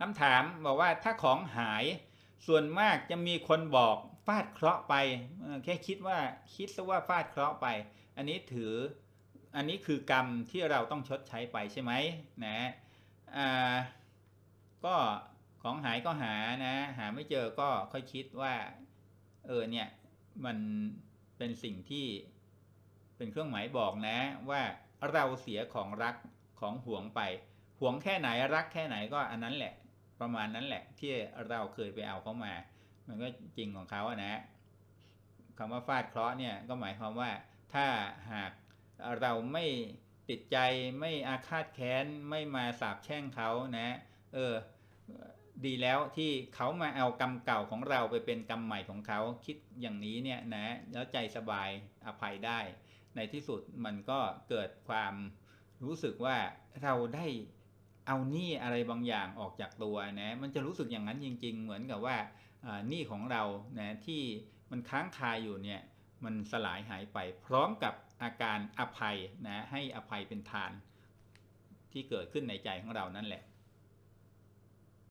คำถามบอกว่าถ้าของหายส่วนมากจะมีคนบอกฟาดเคราะห์ไปแค่คิดว่าคิดซะว่าฟาดเคราะห์ไป อันนี้ถืออันนี้คือกรรมที่เราต้องชดใช้ไปใช่ไหมนะอ่าก็ของหายก็หานะหาไม่เจอก็ค่อยคิดว่าเออเนี่ยมันเป็นสิ่งที่เป็นเครื่องหมายบอกนะว่าเราเสียของรักของห่วงไปห่วงแค่ไหนรักแค่ไหนก็อันนั้นแหละ ประมาณนั้นแหละที่เราเคยไปเอาเขามา มันก็จริงของเขาอะนะคำว่าฟาดเคราะห์เนี่ยก็หมายความว่าถ้าหากเราไม่ติดใจไม่อาฆาตแค้นไม่มาสาบแช่งเขานะ เออดีแล้วที่เขามาเอากรรมเก่าของเราไปเป็นกรรมใหม่ของเขาคิดอย่างนี้เนี่ยนะแล้วใจสบายอภัยได้ ในที่สุดมันก็เกิดความรู้สึกว่าเราได้ เอาหนี้อะไรบางอย่างออกจากตัวนะมันจะรู้สึกอย่างนั้นจริง ๆ เหมือนกับว่าอ่าหนี้ของเรานะที่มันค้างคาอยู่เนี่ยมันสลายหายไป พร้อมกับอาการอภัยนะให้อภัยเป็นทานที่เกิดขึ้นในใจของเรานั่นแหละ